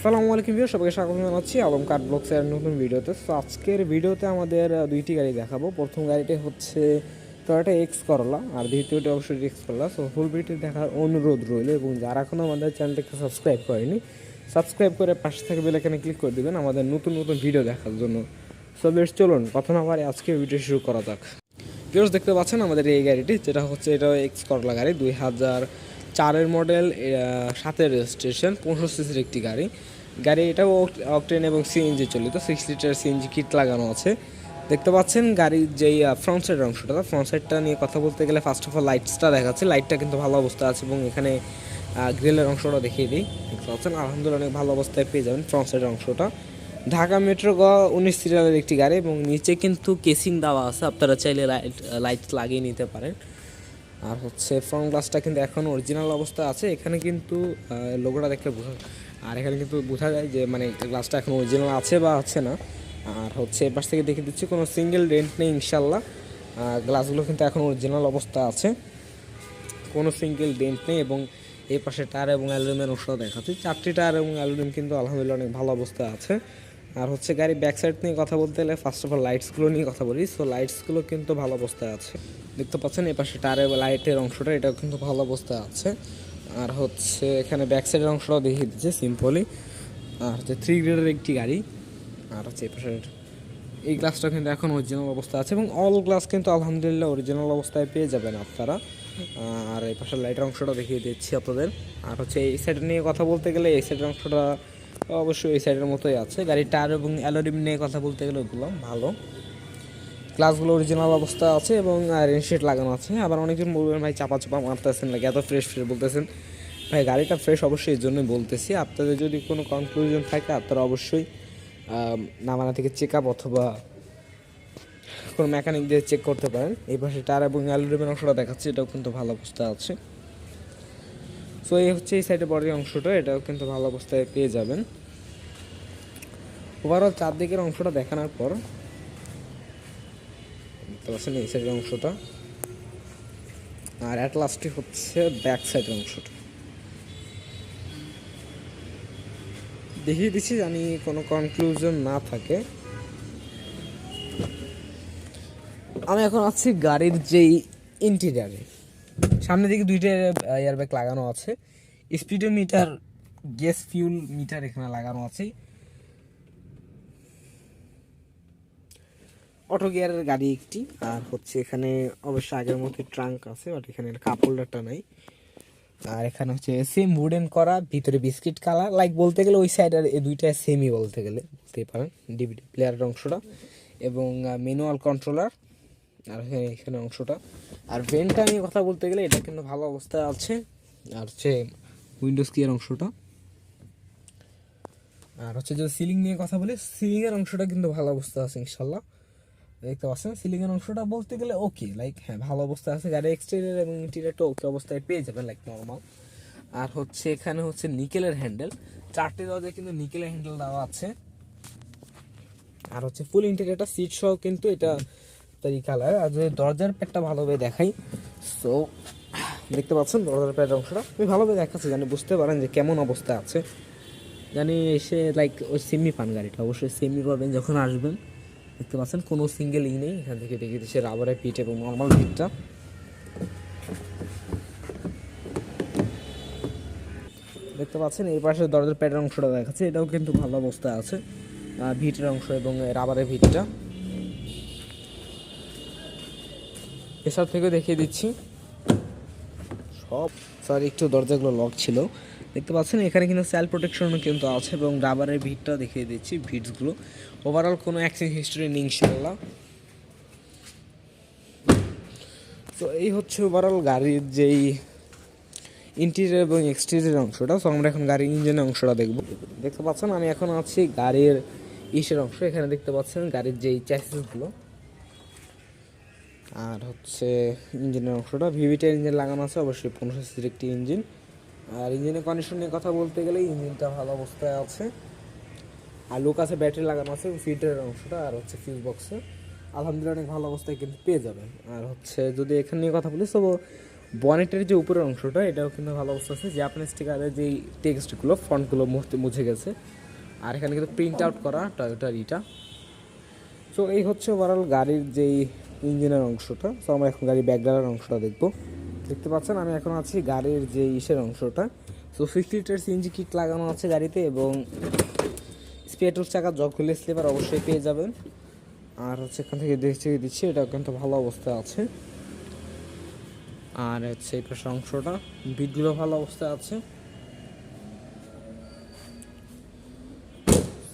আসসালামু আলাইকুম ভিউ সবাইকে স্বাগত জানাচ্ছি আলম কার ব্লগসের নতুন ভিডিওতে। তো আজকের ভিডিওতে আমাদের দুইটি গাড়ি দেখাবো। প্রথম গাড়িটি হচ্ছে টয়োটা এক্স করলা আর দ্বিতীয়টি অবশ্যই X Corolla so full video দেখার অনুরোধ রইল এবং যারা এখনও আমাদের চ্যানেলটিকে সাবস্ক্রাইব করেনি সাবস্ক্রাইব করে পাশে থেকে বেলাইকানে ক্লিক করে দেবেন আমাদের নতুন নতুন ভিডিও দেখার জন্য। সো বেশ চলুন কথা না বাড়ি আজকের ভিডিও শুরু করা যাক। ভিউর্স দেখতে পাচ্ছেন আমাদের এই গাড়িটি, যেটা হচ্ছে এটা এক্স করলা গাড়ি, দুই হাজার চারের মডেল সাতের রেজিস্ট্রেশন পনেরো সিসির একটি গাড়ি। গাড়ি এটাও অকটেন এবং সিএনজি চলিত সিক্স লিটার সিএনজি কিট লাগানো আছে। দেখতে পাচ্ছেন গাড়ির যেই ফ্রন্ট সাইডের অংশটা ফ্রন্ট সাইডটা নিয়ে কথা বলতে গেলে ফার্স্ট অফ অল লাইটসটা দেখাচ্ছে লাইটটা কিন্তু ভালো অবস্থা আছে এবং এখানে গ্রিলের অংশটা দেখিয়ে দিই। দেখতে পাচ্ছেন, আলহামদুলিল্লাহ অনেক ভালো অবস্থায় পেয়ে যাবেন ফ্রন্ট সাইডের অংশটা। ঢাকা মেট্রো গ উনিশ সিরিয়ালের একটি গাড়ি এবং নিচে কিন্তু কেসিং দেওয়া আছে, আপনারা চাইলে লাইট লাইট লাগিয়ে নিতে পারেন। আর হচ্ছে ফ্রন্ট গ্লাসটা কিন্তু এখন অরিজিনাল অবস্থা আছে। এখানে কিন্তু লোগোটা দেখলে বোঝা আর এখানে কিন্তু বোঝা যায় যে মানে গ্লাসটা এখন অরিজিনাল আছে বা আছে না। আর হচ্ছে এপাশ থেকে দেখে দিচ্ছি, কোনো সিঙ্গেল রেন্ট নেই ইনশাল্লাহ গ্লাসগুলো কিন্তু এখন অরিজিনাল অবস্থা আছে। কোনো সিঙ্গেল ডেন্ট নেই এবং এই পাশে টায়ার এবং অ্যালুমিনিয়াম ওষুধ দেখাচ্ছি। চারটি টায়ার এবং অ্যালুমিনিয়াম কিন্তু আলহামদুলিল্লাহ অনেক ভালো অবস্থা আছে। আর হচ্ছে গাড়ি ব্যাক সাইড নিয়ে কথা বলতে গেলে ফার্স্ট অফ অল লাইটসগুলো নিয়ে কথা বলি। সো লাইটসগুলো কিন্তু ভালো অবস্থায় আছে। দেখতে পাচ্ছেন এই পাশে টায়ারের লাইটের অংশটা, এটাও কিন্তু ভালো অবস্থায় আছে। আর হচ্ছে এখানে ব্যাক সাইডের অংশটাও দেখিয়ে দিচ্ছে সিম্পলি আর হচ্ছে থ্রি গ্রেডের একটি গাড়ি। আর হচ্ছে এই পাশের এই গ্লাসটা কিন্তু এখন অরিজিনাল অবস্থা আছে এবং অল গ্লাস কিন্তু আলহামদুলিল্লাহ অরিজিনাল অবস্থায় পেয়ে যাবেন আপনারা। আর এই পাশের লাইটের অংশটা দেখিয়ে দিচ্ছি আপনাদের। আর হচ্ছে এই সাইড নিয়ে কথা বলতে গেলে এই সাইডের অংশটা অবশ্যই এই সাইডের মতোই আছে। গাড়ির টায়ার এবং অ্যালোরিম নিয়ে কথা বলতে গেলে ওগুলো ভালো। গ্লাসগুলো অরিজিনাল অবস্থা আছে এবং রেনশেড লাগানো আছে। আবার অনেকজন বলবেন, ভাই চাপা চাপা মারতেছেন নাকি? এত ফ্রেশ ফ্রেশ বলতেছেন। ভাই, গাড়িটা ফ্রেশ অবশ্যই এই জন্যই বলতেছি। আপনাদের যদি কোনো কনক্লুশন থাকে, আপনারা অবশ্যই নামানা থেকে চেক আপ অথবা কোনো মেকানিক দিয়ে চেক করতে পারেন। এই পাশে টায়ার এবং অ্যালুমিনিয়াম অংশটা দেখাচ্ছে, এটাও কিন্তু ভালো অবস্থা আছে। সো এই হচ্ছে এই সাইডে বডির অংশটা, এটাও কিন্তু ভালো অবস্থায় পেয়ে যাবেন। ওভারঅল চারদিকের অংশটা দেখানোর পর সাইডের অংশটা। আর অ্যাট লাস্টে হচ্ছে ব্যাক সাইডের অংশটা। দেখিয়ে দিচ্ছি জানি কোনো কনক্লুশন না থাকে। আমি এখন আছি গাড়ির যেই ইন্টেরিয়ারে সামনে দিকে দুইটা এয়ারব্যাগ লাগানো আছে। স্পিডোমিটার গ্যাস ফিউল মিটার এখানে লাগানো আছে। অটো গিয়ারের গাড়ি একটি, আর হচ্ছে এখানে অবশ্য আগের মতো ট্রাঙ্ক আছে, বাট এখানে কাপ হোল্ডারটা নাই। আর এখানে হচ্ছে সেম উডেন করা, ভিতরে বিস্কিট কালার লাইক বলতে গেলে ওই সাইড আর এই দুইটা সেমই বলতে গেলে বলতেই পারেন ডিভিডি প্লেয়ারের অংশটা, এবং ম্যানুয়াল কন্ট্রোলার আর এখানে এখানে অংশটা। আর ভেন্টটা নিয়ে কথা বলতে গেলে এটা কিন্তু ভালো অবস্থায় আছে, আর হচ্ছে উইন্ডোজ কিয়ার অংশটা। আর হচ্ছে যদি সিলিং নিয়ে কথা বলি সিলিংয়ের অংশটা কিন্তু ভালো অবস্থা আছে, ইনশাল্লাহ। দেখতে পাচ্ছেন সিলিং এর অংশটা বলতে গেলে ওকে লাইক হ্যাঁ ভালো অবস্থা আছে, গাড়ি এক্সটেরিয়ার এবং ইন্টেরিয়ারটা ওকে অবস্থায় পেয়ে যাবেন লাইক নর্মাল আর হচ্ছে এখানে হচ্ছে নিকেলের হ্যান্ডেল চারটে দরজায় কিন্তু নিকেলের হ্যান্ডেল দেওয়া আছে। আর হচ্ছে ফুল ইন্টেরিয়ারটা সিট সহ কিন্তু এটা তাই কালার আর যদি দরজার প্যাডটা ভালোভাবে দেখাই সো দেখতে পাচ্ছেন দরজার প্যাডের অংশটা। আমি ভালোভাবে দেখাচ্ছি, জানি বুঝতে পারেন যে কেমন অবস্থা আছে। জানি এসে লাইক ওই সেমি পান গাড়িটা, অবশ্যই সেমি পাবেন যখন আসবেন। দেখতে পাচ্ছেন, কোনো সিঙ্গেল ই নেই। এখান থেকে দেখে দিচ্ছে রাবারের পিট এবং নর্মাল পিটটা দেখতে পাচ্ছেন, এই পাশে দরজার প্যাডের অংশটা দেখাচ্ছে, এটাও কিন্তু ভালো অবস্থায় আছে। ভিটের অংশ এবং রাবারের ভিটটা এসব থেকে দেখিয়ে দিচ্ছি। সব সরি একটু দরজাগুলো লক ছিল। দেখতে পাচ্ছেন, এখানে কিন্তু সেল প্রোটেকশনও কিন্তু আছে এবং রাবারের ভিটটা দেখিয়ে দিচ্ছি ভিটসগুলো ওভারঅল কোনো অ্যাক্সিডেন্ট হিস্টোরি নেই ইনশাল্লাহ তো এই হচ্ছে ওভারঅল গাড়ির যেই ইন্টেরিয়র এবং এক্সটেরিয়র অংশটা। সো আমরা এখন গাড়ির ইঞ্জিনের অংশটা দেখব। দেখতে পাচ্ছেন, আমি এখন আছি গাড়ির ইসের অংশ। এখানে দেখতে পাচ্ছেন গাড়ির যেই চ্যাসিসগুলো আর হচ্ছে ইঞ্জিনের অংশটা। ভিভিটার ইঞ্জিন লাগানো আছে, অবশ্যই পনেরোশো সিসির একটি ইঞ্জিন আর ইঞ্জিনের কন্ডিশন নিয়ে কথা বলতে গেলে ইঞ্জিনটা ভালো অবস্থায় আছে। আর লুক আছে ব্যাটারি লাগানো আছে ফিল্টারের অংশটা, আর হচ্ছে ফিউজ বক্সে আলহামদুলিল্লাহ অনেক ভালো অবস্থায় কিন্তু পেয়ে যাবেন। আর হচ্ছে যদি এখানে নিয়ে কথা বলি তো বনেটের যে উপরের অংশটা, এটাও কিন্তু ভালো অবস্থা আছে। জাপানি স্টিকারের যেই টেক্সটগুলো ফন্টগুলো মুহূর্তে মুছে গেছে। আর এখানে কিন্তু প্রিন্ট আউট করা টয়োটার ইটা সো এই হচ্ছে ওভারঅল গাড়ির যেই ইঞ্জিনের অংশটা। সো আমরা এখন গাড়ির ব্যাকডালার অংশটা দেখব। দেখতে পাচ্ছেন, আমি এখন আছি গাড়ির যে ইসের অংশটা। So fifty litre CNG kit লাগানো আছে গাড়িতে এবং স্পেটুর চাকা জগ খুলে স্লিপার অবশ্যই পেয়ে যাবেন। আর হচ্ছে এখান থেকে দেখতে দিচ্ছি, এটা কিন্তু ভালো অবস্থায় আছে। আর হচ্ছে এই অংশটা, বিটগুলো ভালো অবস্থায় আছে।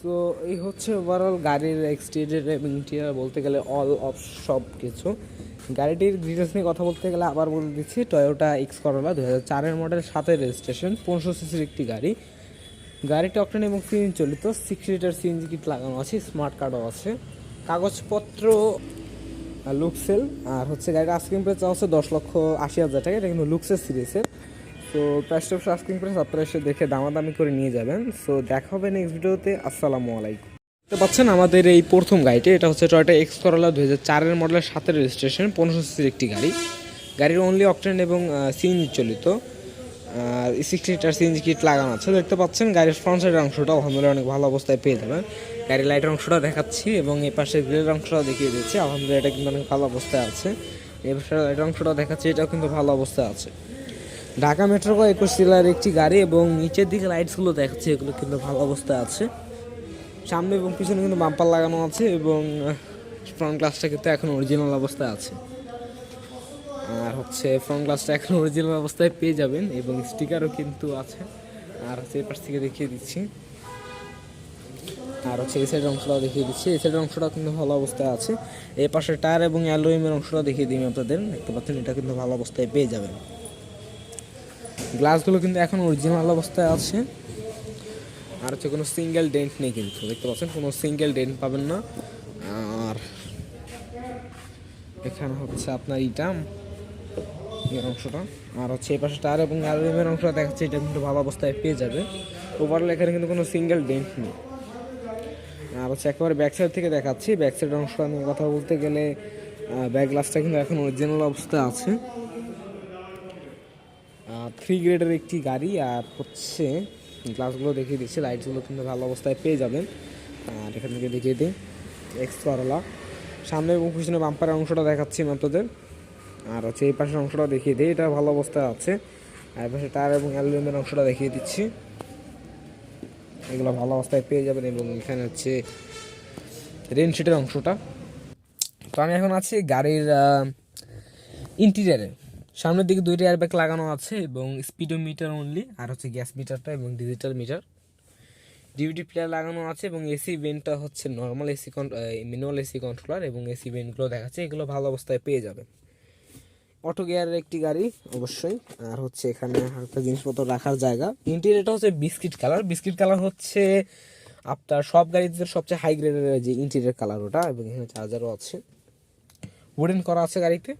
তো এই হচ্ছে ওভারঅল গাড়ির এক্সটেরিয়ার এবং ইন্টেরিয়ার বলতে গেলে অল অফ সব কিছু গাড়িটির ডিটেলস নিয়ে কথা বলতে গেলে আবার বলে দিচ্ছি টয়োটা এক্স করোলা দু হাজার চারের মডেল সাতের রেজিস্ট্রেশন পনেরোশো সিসির একটি গাড়ি। গাড়িটি অকটেন এবং সিএনজি চলিত সিক্স লিটার সিএনজি কিট লাগানো আছে স্মার্ট কার্ডও আছে। কাগজপত্র লুকসেল আর হচ্ছে গাড়ির আস্কিং প্রাইস হচ্ছে দশ লক্ষ আশি হাজার টাকা, এটা কিন্তু লুকসেল সিরিজের তো প্রাইসটা আস্কিং প্রাইস আপনারা এসে দেখে দামাদামি করে নিয়ে যাবেন। সো দেখা হবে নেক্সট ভিডিওতে আসসালামু আলাইকুম। দেখতে পাচ্ছেন আমাদের এই প্রথম গাড়িটি। এটা হচ্ছে টয়টা এক্স করলা দু হাজার চারের মডেলের সাতের রেজিস্ট্রেশন পনেরোশো সিসির একটি গাড়ি। গাড়ির অনলি অকটেন এবং সিএনজি চলিত। আর সিক্সটি লিটার সিএনজি কিট লাগানো আছে। দেখতে পাচ্ছেন গাড়ির ফ্রন্ট সাইডের অংশটা আলহামদুলিল্লাহ অনেক ভালো অবস্থায় পেয়ে যাবেন। গাড়ির লাইটের অংশটা দেখাচ্ছি এবং এই পাশে গ্রিলের অংশটাও দেখিয়ে দিচ্ছি। আলহামদুলিল্লাহ এটা কিন্তু অনেক ভালো অবস্থায় আছে। এই পাশে লাইটের অংশটাও দেখাচ্ছি, এটাও কিন্তু ভালো অবস্থায় আছে। ঢাকা মেট্রো একুশ সিলার একটি গাড়ি এবং নিচের দিকে লাইটসগুলো দেখাচ্ছে, এগুলো কিন্তু ভালো অবস্থায় আছে। সামনে এবং পিছনে কিন্তু বাম্পার লাগানো আছে এবং ফ্রন্ট গ্লাসটা কিন্তু এখন অরিজিনাল অবস্থায় আছে। আর হচ্ছে ফ্রন্ট গ্লাসটা এখন অরিজিনাল অবস্থায় পেয়ে যাবেন এবং স্টিকারও কিন্তু আছে। আর হচ্ছে এপাশ থেকে দেখিয়ে দিচ্ছি। আর হচ্ছে এই সাইডের অংশটাও দেখিয়ে দিচ্ছি। এই সাইডের অংশটাও কিন্তু ভালো অবস্থায় আছে। এই পাশে টায়ার এবং অ্যালোয়েমের অংশটা দেখিয়ে দিই আপনাদের। দেখতে পাচ্ছেন, এটা কিন্তু ভালো অবস্থায় পেয়ে যাবেন। গ্লাসগুলো কিন্তু এখন অরিজিনাল অবস্থায় আছে। আর হচ্ছে কোনো সিঙ্গেল ডেন্ট নেই কিন্তু, দেখতে পাচ্ছেন? কোনো সিঙ্গেল ডেন্ট পাবেন না। আর এখানে হচ্ছে আপনার ইটা অংশটা। আর হচ্ছে এই পাশে টায়ার এবং অ্যালুমিনিয়ামের অংশটা দেখাচ্ছে, এটা কিন্তু ভালো অবস্থায় পেয়ে যাবে। ওভারঅল এখানে কিন্তু কোনো সিঙ্গেল ডেন্ট নেই। আর হচ্ছে একেবারে ব্যাক সাইড থেকে দেখাচ্ছি। ব্যাক সাইডের অংশটা নিয়ে কথা বলতে গেলে ব্যাক গ্লাসটা কিন্তু এখন অরিজিনাল অবস্থায় আছে। থ্রি গ্রেডের একটি গাড়ি, আর হচ্ছে গ্লাসগুলো দেখিয়ে দিচ্ছি লাইটসগুলো কিন্তু ভালো অবস্থায় পেয়ে যাবেন। আর এখান থেকে দেখিয়ে দিই এক্স সামনে এবং পিছনে বাম্পারের অংশটা দেখাচ্ছি আপনাদের। আর হচ্ছে এই পাশের অংশটা দেখিয়ে দিই, এটা ভালো অবস্থায় আছে। আর পাশে টায়ার এবং অ্যালুমিনিয়ামের অংশটা দেখিয়ে দিচ্ছি। এগুলো ভালো অবস্থায় পেয়ে যাবেন এবং এখানে হচ্ছে রেনশিটের অংশটা। তো আমি এখন আছি গাড়ির ইন্টিরিয়ারে সামনের দিকে দুইটা এয়ারব্যাগ লাগানো আছে এবং স্পিডোমিটার অনলি আর হচ্ছে গ্যাস মিটারটা এবং ডিজিটাল মিটার ডিভিডি প্লেয়ার লাগানো আছে এবং এসি ভেন্টটা হচ্ছে normal AC manual AC controller এবং এসি ভেন্টগুলো দেখাচ্ছে, এগুলো ভালো অবস্থায় পেয়ে যাবেন। অটো গিয়ারের একটি গাড়ি, অবশ্যই। আর হচ্ছে এখানে হালকা জিনিসপত্র রাখার জায়গা। ইন্টেরিয়রটা হচ্ছে বিস্কিট কালার বিস্কিট কালার হচ্ছে আপনার সব গাড়িতে সবচেয়ে হাই গ্রেডের যে ইন্টেরিয়র কালার ওটা এবং এখানে চার্জারও আছে। উডেন করা আছে গাড়িতে।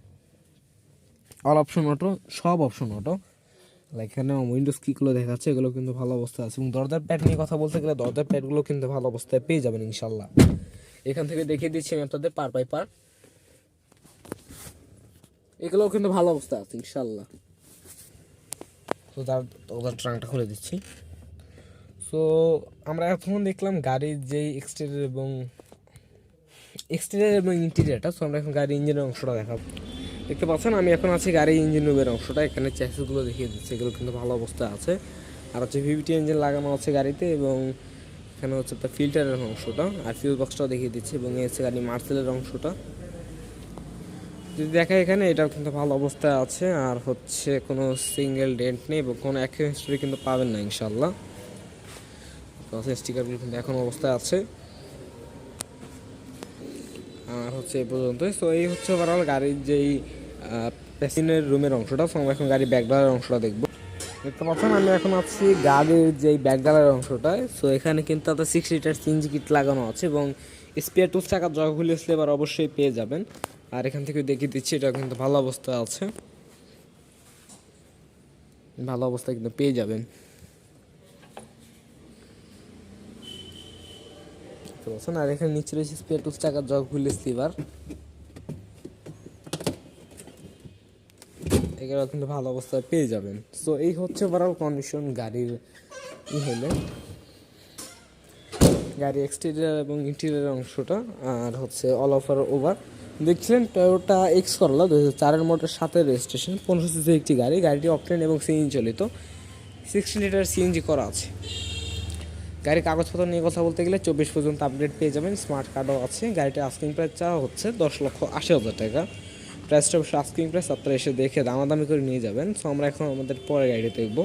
অল অপশন অটো সব অপশন অটো এখানে উইন্ডোজ কিগুলো দেখাচ্ছে, এগুলো কিন্তু ভালো অবস্থা আছে। এবং দরজার প্যাড নিয়ে কথা বলতে গেলে দরজার প্যাডগুলো কিন্তু ভালো অবস্থায় পেয়ে যাবেন ইনশাল্লাহ এখান থেকে দেখিয়ে দিচ্ছি আমি আপনাদের পার বাই পার এগুলোও কিন্তু ভালো অবস্থা আছে ইনশাল্লাহ তো তার, ওদের ট্রাঙ্কটা খুলে দিচ্ছি। সো আমরা এখন দেখলাম গাড়ির যেই এক্সটেরিয়ার এবং এক্সটেরিয়ার এবং ইন্টেরিয়ারটা সো আমরা এখন গাড়ির ইঞ্জিনের অংশটা দেখাবো। দেখতে পাচ্ছেন, আমি এখন আছি গাড়ির ইঞ্জিন রুমের অংশটা। এখানে চ্যাসিসগুলো দেখিয়ে দিচ্ছে, এগুলো কিন্তু ভালো অবস্থায় আছে। আর হচ্ছে ভিভিটি ইঞ্জিন লাগানো আছে গাড়িতে এবং এখানে হচ্ছে তার ফিল্টারের অংশটা। আর ফিউজ বক্সটাও দেখিয়ে দিচ্ছে এবং এই হচ্ছে গাড়ি মার্সেলের অংশটা। যদি দেখা এখানে, এটাও কিন্তু ভালো অবস্থায় আছে। আর হচ্ছে কোনো সিঙ্গেল ডেন্ট নেই এবং কোনো অ্যাক্সিডেন্ট কিন্তু পাবেন না ইনশাল্লাহ স্টিকারগুলো কিন্তু এখন অবস্থায় আছে। আর হচ্ছে এই পর্যন্তই। সো এই হচ্ছে ওভারঅল গাড়ির যেই প্যাসেঞ্জার রুমের অংশটা। সো আমরা এখন গাড়ির ব্যাকডালার অংশটা দেখব। দেখতে পাচ্ছেন, আমি এখন আছি গাড়ির যেই ব্যাকডালার অংশটায় সো এখানে কিন্তু আপনার সিক্স লিটার সিনজি কিট লাগানো আছে এবং স্পেয়ার টুস টাকা জগগুলি এবার অবশ্যই পেয়ে যাবেন। আর এখান থেকে দেখিয়ে দিচ্ছি এটা কিন্তু ভালো অবস্থায় আছে। ভালো অবস্থায় কিন্তু পেয়ে যাবেন। দেখতে পাচ্ছেন আর এখানে নিচে রয়েছে স্পেয়ার টুস টাকার জগ হুইল স্লিভার এগুলো কিন্তু ভালো অবস্থায় পেয়ে যাবেন। সো এই হচ্ছে ওভারঅল কন্ডিশন গাড়ির ই হলে। গাড়ি এক্সটেরিয়ার এবং ইন্টেরিয়ার অংশটা, আর হচ্ছে অল ওভার ওভার দেখছিলেন টয়োটা এক্স করলা দু হাজার চারের মোটর সাথে রেজিস্ট্রেশন পনেরো সিসি একটি গাড়ি, গাড়িটি অকটেন এবং সিএনজি চালিত সিক্সটি লিটার সিএনজি করা আছে। গাড়ির কাগজপত্র নিয়ে কথা বলতে গেলে চব্বিশ পর্যন্ত আপডেট পেয়ে যাবেন স্মার্ট কার্ডও আছে। গাড়িটা আস্কিং প্রাইস চাওয়া হচ্ছে দশ লক্ষ আশি হাজার টাকা। প্রাইসটা অবশ্যই আস্কিং প্রাইস আপনারা এসে দেখে দামাদামি করে নিয়ে যাবেন। সো আমরা এখন আমাদের পরে গাড়িতে দেখব।